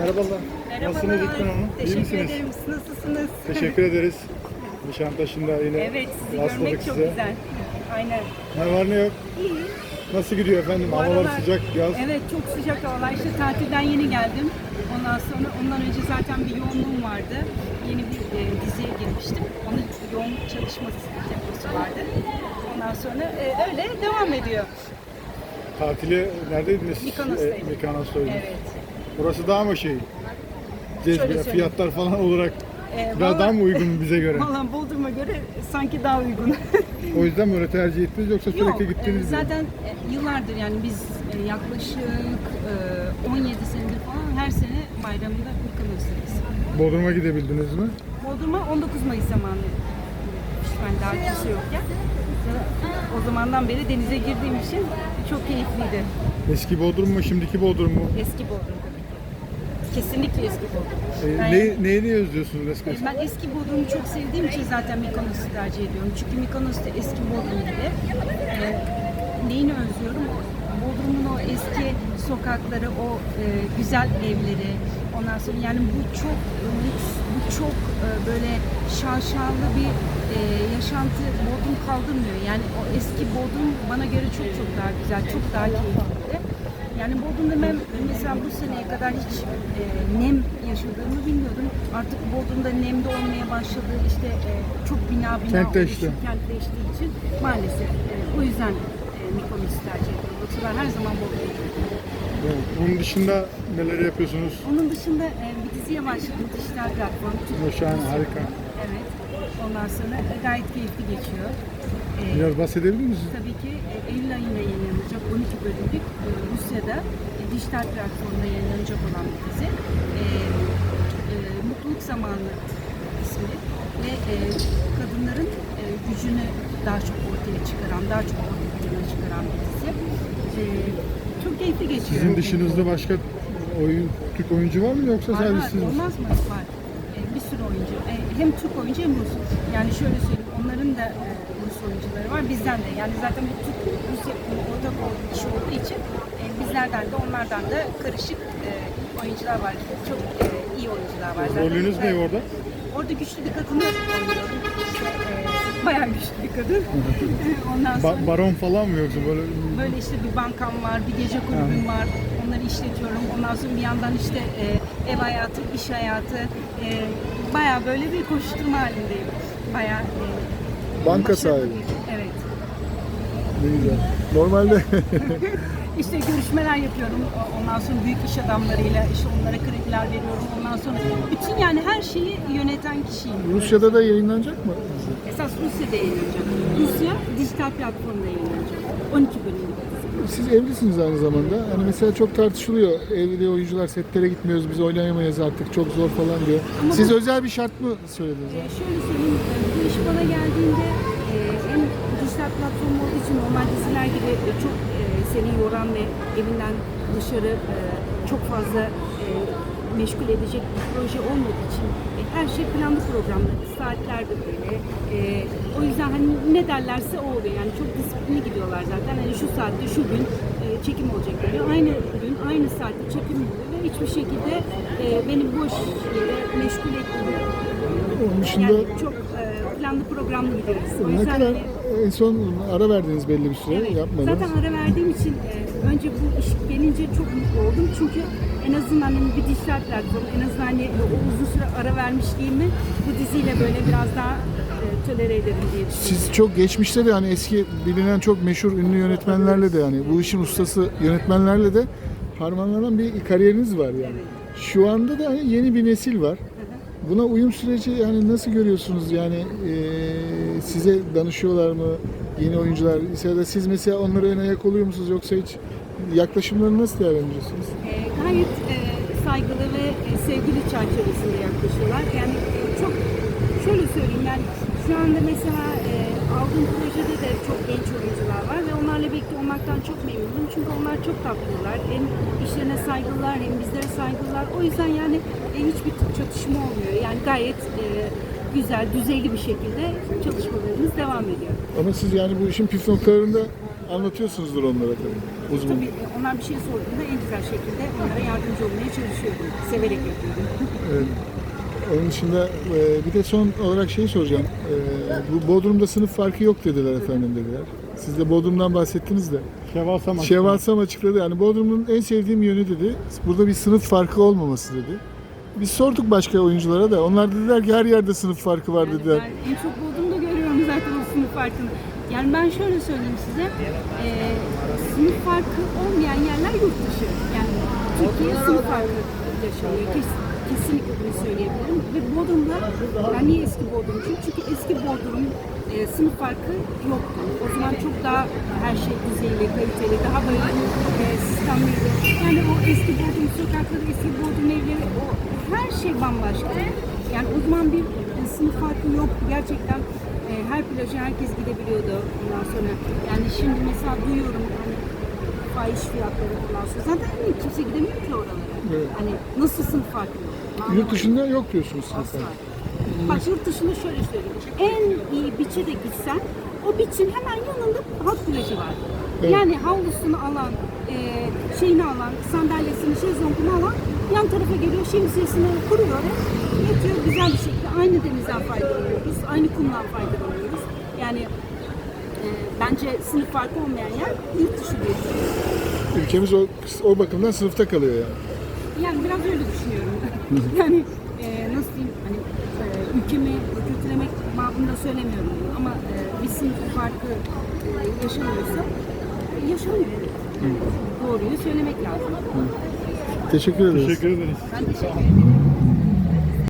Merhabalar. Nasılsınız Lütfen Hanım? İyi Teşekkür misiniz? ederim. Siz Nasılsınız? Teşekkür ederiz. Nişantaşı'nda yine Evet, sizi görmek çok size. güzel. Aynen. Ne var ne yok? İyi. Nasıl gidiyor efendim? Bu Havalar aralar- sıcak, yaz. Evet, çok sıcak havalar. İşte tatilden yeni geldim. Ondan sonra, ondan önce zaten bir yoğunluğum vardı. Yeni bir e, diziye girmiştim. Onun yoğun çalışması temposu vardı. Ondan sonra e, öyle devam ediyor. Tatili neredeydiniz? Mikonos'taydım. E, Mikonos'taydınız. Evet. Burası daha mı şey? Cezbe, söyleyeyim. fiyatlar falan olarak E, biraz daha mı uygun bize göre? Valla Bodrum'a göre sanki daha uygun. o yüzden mi öyle tercih ettiniz yoksa sürekli Yok, e, gittiniz mi? zaten e, yıllardır yani biz e, yaklaşık e, 17 senedir falan her sene bayramında Mikonos'tayız. Bodrum'a gidebildiniz mi? Bodrum'a 19 Mayıs zamanı ben daha kimse yokken. O zamandan beri denize girdiğim için çok keyifliydi. Eski Bodrum mu, şimdiki Bodrum mu? Eski Bodrum. Kesinlikle eski Bodrum. E, Ben- ne, neyini özlüyorsunuz eski? E, Ben eski Bodrum'u çok sevdiğim için zaten Mikonos'u tercih ediyorum. Çünkü Mikonos da eski Bodrum gibi. E, neyini özlüyorum? Bodrum'un o eski sokakları, o e, güzel evleri, ondan sonra yani bu çok lüks, bu çok e, böyle şaşalı bir e, yaşantı Bodrum kaldırmıyor. Yani o eski Bodrum bana göre çok çok daha güzel, çok daha keyifli. Yani Bodrum'da ben mesela bu seneye kadar hiç e, nem yaşadığımı bilmiyordum. Artık Bodrum'da nemde olmaya başladı. İşte e, çok bina bina Kentleşti. kentleştiği için maalesef e, o yüzden e, Mikonos'u tercih ediyorum. Yoksa ben her zaman Bodrum'u Evet. Bunun dışında neler yapıyorsunuz? Onun dışında e, bir diziye başladım. Dijital platform. Türk dizisi. harika. Evet. Ondan sonra e, gayet keyifli geçiyor. E, Biraz bahsedebilir misiniz? Tabii ki e, Eylül ayında yayınlanacak 12 bölümlük e, Rusya'da e, dijital platformda yayınlanacak olan bir dizi. E, e, Mutluluk Zamanı ismi ve e, kadınların e, gücünü daha çok ortaya çıkaran, daha çok ortaya çıkaran bir dizi. E, çok keyifli geçiyor. Sizin dışınızda başka oyun Türk oyuncu var mı yoksa Var, sadece var. siz? Olmaz mı? Var. E, bir sürü oyuncu. E, hem Türk oyuncu hem Rus. Yani şöyle söyleyeyim, onların da e, Rus oyuncuları var, bizden de. Yani zaten bu Türk Rus yapımı ortak olduğu iş olduğu için e, bizlerden de onlardan da karışık e, oyuncular var. Çok e, iyi oyuncular var zaten. Rolünüz ne orada? Orada güçlü bir kadını oynuyorum. İşte, e, bayağı güçlü bir kadın. Ondan sonra Ba- baron falan mı yoksa böyle Böyle işte bir bankam var, bir gece kulübüm var. Onları işletiyorum. Ondan sonra bir yandan işte e, ev hayatı, iş hayatı. E, bayağı böyle bir koşturma halindeyim. Bayağı e, Banka sahibi. Evet. Ne güzel. Normalde İşte görüşmeler yapıyorum. Ondan sonra büyük iş adamlarıyla işte onlara krediler veriyorum. Ondan sonra bütün yani her şeyi yöneten kişiyim. Rusya'da da yayınlanacak mı? Esas Rusya'da yayınlanacak. Rusya dijital platformda yayınlanacak. 12 bölümlük. Siz evlisiniz aynı zamanda. Hani mesela çok tartışılıyor. Evli oyuncular setlere gitmiyoruz, biz oynayamayız artık çok zor falan diyor. Ama Siz bu- özel bir şart mı söylediniz? Ee, şöyle söyleyeyim, e, bu iş bana geldiğinde e, hem dijital platform olduğu için normal diziler gibi e, çok e, seni yoran ve evinden dışarı e, çok fazla e, meşgul edecek bir proje olmadığı için e, her şey planlı programlı, saatler de böyle. E, o yüzden hani ne derlerse o oluyor. Yani çok disiplinli gidiyorlar zaten. Hani şu saatte, şu gün e, çekim olacak diyor. Aynı gün, aynı saatte çekim oluyor ve hiçbir şekilde e, beni boş yere meşgul etmiyor. Onun dışında Yani çok e, planlı programlı gidiyoruz. O ne yüzden kadar hani- en son ara verdiniz belli bir süre evet, yapmadınız. zaten ara verdiğim için e, önce bu iş gelince çok mutlu oldum. Çünkü en azından hani bir dijital platform, en azından hani o uzun süre ara vermişliğimi bu diziyle böyle biraz daha e, ederim diye düşünüyorum. Siz çok geçmişte de hani eski bilinen çok meşhur ünlü yönetmenlerle de yani bu işin ustası yönetmenlerle de harmanlanan bir kariyeriniz var yani. Şu anda da hani yeni bir nesil var. Buna uyum süreci yani nasıl görüyorsunuz? Yani eee, size danışıyorlar mı yeni oyuncular? Ya da siz mesela onlara ön ayak oluyor musunuz yoksa hiç yaklaşımlarını nasıl değerlendiriyorsunuz? E, gayet e, saygılı ve e, sevgili çerçevesinde yaklaşıyorlar. Yani e, çok şöyle söyleyeyim yani şu anda mesela e, aldığım projede de çok genç oyuncular var ve onlarla birlikte olmaktan çok memnunum. Çünkü onlar çok tatlılar. Hem işlerine saygılılar hem bizlere saygılılar. O yüzden yani e, hiçbir çatışma olmuyor. Yani gayet e, güzel, düzeyli bir şekilde çalışmalarımız devam ediyor. Ama siz yani bu işin püf noktalarında anlatıyorsunuzdur onlara tabii. Uzman. Tabii onlar bir şey sorduğunda en güzel şekilde onlara yardımcı olmaya çalışıyorum. Severek yapıyorum. Evet. Onun dışında e, bir de son olarak şeyi soracağım. E, bu Bodrum'da sınıf farkı yok dediler efendim dediler. Siz de Bodrum'dan bahsettiniz de. Şevval Saman. Şevval Sam açıkladı. Yani Bodrum'un en sevdiğim yönü dedi. Burada bir sınıf farkı olmaması dedi. Biz sorduk başka oyunculara da. Onlar dediler ki her yerde sınıf farkı var Yani dediler. ben en çok Bodrum'da görüyorum zaten o sınıf farkını. Yani ben şöyle söyleyeyim size, e, sınıf farkı olmayan yerler yurt dışı. Yani Türkiye sınıf farkı yaşanıyor. Kes, kesinlikle bunu söyleyebilirim. Ve Bodrum'da, ben niye eski Bodrumcuyum? Çünkü eski Bodrum e, sınıf farkı yoktu. O zaman çok daha her şey düzeyli, kaliteli, daha böyle e, sistemliydi. Yani o eski Bodrum sokakları, eski Bodrum evleri, o her şey bambaşka. Yani o zaman bir e, sınıf farkı yoktu. Gerçekten her plaja herkes gidebiliyordu ondan sonra. Yani şimdi mesela duyuyorum hani fahiş fiyatları ondan sonra. Zaten hani kimse gidemiyor ki oralara. Evet. Hani nasıl sınıf farkı yok? Yurt dışında yok diyorsunuz Asla. Bak yurt dışında şöyle söyleyeyim. En iyi biçe de gitsen o biçin hemen yanında halk plajı var. Evet. Yani havlusunu alan, e, şeyini alan, sandalyesini, şezlongunu alan yan tarafa geliyor, şemsiyesini kuruyor. Yatıyor güzel bir şekilde. Aynı denizden faydalanıyoruz, aynı kumdan faydalanıyoruz. Yani e, bence sınıf farkı olmayan yer yurt dışı diye. Ülkemiz o, o bakımdan sınıfta kalıyor yani. Yani biraz öyle düşünüyorum. yani e, nasıl diyeyim hani e, ülkemi kötülemek babında söylemiyorum ama e, bir sınıf farkı e, yaşanıyorsa yaşanıyor. Doğruyu söylemek lazım. Teşekkür ederiz. Teşekkür ederiz. Ben teşekkür ederim.